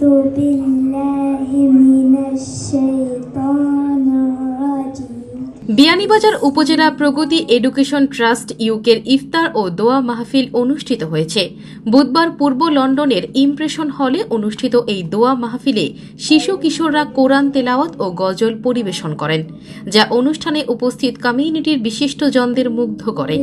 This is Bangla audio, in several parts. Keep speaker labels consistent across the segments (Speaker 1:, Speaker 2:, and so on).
Speaker 1: أعوذ بالله من الشيطان الرجيم
Speaker 2: বিয়ানীবাজার উপজেলা প্রগতি এডুকেশন ট্রাস্ট ইউকের ইফতার ও দোয়া মাহফিল অনুষ্ঠিত হয়েছে বুধবার পূর্ব লন্ডনের ইমপ্রেশন হলে অনুষ্ঠিত এই দোয়া মাহফিলে শিশু কিশোররা কোরআন তেলাওয়াত ও গজল পরিবেশন করেন যা অনুষ্ঠানে উপস্থিত কমিউনিটির বিশিষ্টজনদের মুগ্ধ করে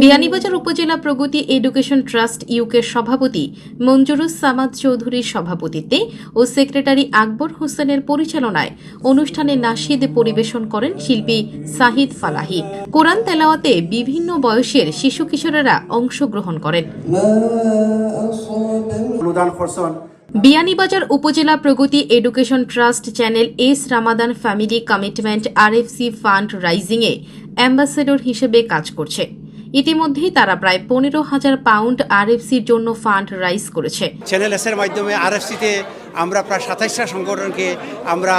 Speaker 2: বিয়ানীবাজার উপজেলা প্রগতি এডুকেশন ট্রাস্ট ইউকের সভাপতি মঞ্জুরুস সামাদ চৌধুরীর সভাপতিত্বে ও সেক্রেটারি আকবর হোসেনের পরিচালনায় অনুষ্ঠানে নাশিদ পরিবেশন করেন শিল্পী সাহিদ ফালাহি। কোরআন তেলাওয়াতে বিভিন্ন বয়সের শিশু কিশোরেরা অংশগ্রহণ করেন। বিয়ানীবাজার উপজেলা Pragati education trust channel S Ramadan family commitment RFC fund রাইজিংয়ে ambassador হিসেবে কাজ করছে। ইতিমধ্যেই তারা প্রায় পনেরো হাজার পাউন্ড আরএফসির জন্য ফান্ড রাইজ করেছে।
Speaker 3: চ্যানেল এসের মাধ্যমে আরএফসিতে আমরা প্রায় সাতাইশটা সংগঠনকে আমরা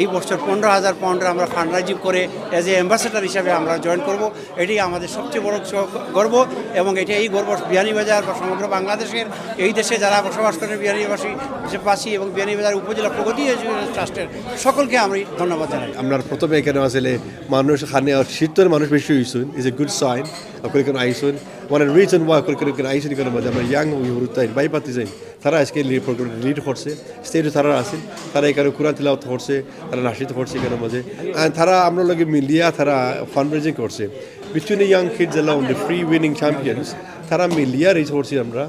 Speaker 3: এই বছর পনেরো হাজার পাউন্ডের আমরা ফান্ড রাইজিং করে অ্যাজ এ অ্যাম্বাসেডার হিসাবে আমরা জয়েন করব। এটি আমাদের সবচেয়ে বড় গর্ব এবং এটি এই গর্ব বিয়ানীবাজার বা সমগ্র বাংলাদেশের এই দেশে যারা বসবাস করে বিয়ানীবাসী, দেশবাসী এবং বিয়ানীবাজার উপজেলা প্রগতি ট্রাস্টের সকলকে আমি ধন্যবাদ জানাই।
Speaker 4: আমরা প্রথমে এখানে আসলে মানুষ খানে শীতের মানুষ বেশি হয়েছেন ইজ এ গুড সাইন আপনার এখানে আইসুন। মানে রিজন ওয়া করে এখানে আইসুন মাঝে আমরা ইয়াং ইউরুতাই বাই যাই। তারা আজকে লিড করছে স্টেজে তারা আছেন তারা এখানে কুরআন তিলাওয়াত করছে, তারা নাশিত করছে এখানে মাঝে। তারা আমরা লগে মিলিয়া তারা ফান্ড রেজিং করছে between young kids around the free winning champions তারা মিলিয়া রেজ করছি আমরা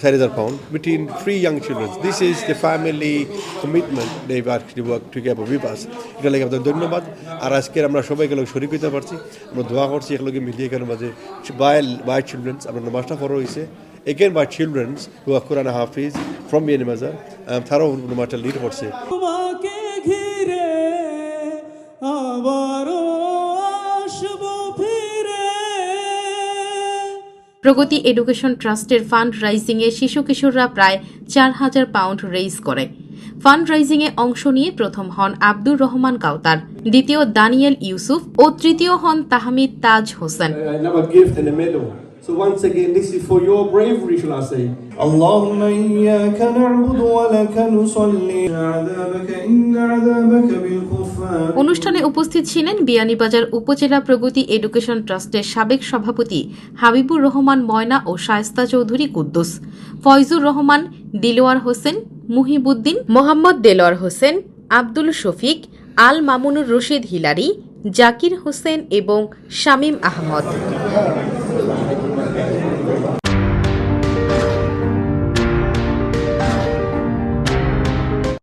Speaker 4: চার হাজার pound between free young children this is the family commitment they actually work together with us এটা লাগে আপনাদের ধন্যবাদ। আর আজকের আমরা সবাই লোক শরিক হইতে পারছি। আমরা দোয়া করছি এগুলোকে মিলিয়ে এখানে মাঝে। বাই বাই চিলড্রেন্স আমরা নামাজটা করা হয়েছে। Again by children's who are Quran hafiz from Beanibazar তারাও নামাজটা লিড করছে
Speaker 5: তোমাকে ঘিরে আবারও আসব ফিরে।
Speaker 2: প্রগতি এডুকেশন ট্রাস্টের ফান্ড রাইজিংয়ে শিশু কিশোররা প্রায় চার হাজার পাউন্ড রেইজ করে। ফান্ড রাইজিংয়ে অংশ নিয়ে প্রথম হন আব্দুর রহমান কাউতার দ্বিতীয় দানিয়েল ইউসুফ ও তৃতীয় হন তাহমিদ তাজ Hossain.
Speaker 6: another gift in the middle. So once again, this is for your bravery, shall I say? اللهم إياك نعبد ولك نصلي عذابك إن عذابك بالكفار
Speaker 2: অনুষ্ঠানে উপস্থিত ছিলেন বিয়ানীবাজার উপজেলা প্রগতি এডুকেশন ট্রাস্টের সাবেক সভাপতি হাবিবুর রহমান ময়না ও শায়স্তা চৌধুরী কুদ্দুস ফয়জুর রহমান দিলোয়ার হোসেন মুহিবুদ্দিন মোহাম্মদ দেলোয়ার হোসেন আব্দুল শফিক আল মামুনুর রশিদ হিলারি জাকির হোসেন এবং শামীম আহমদ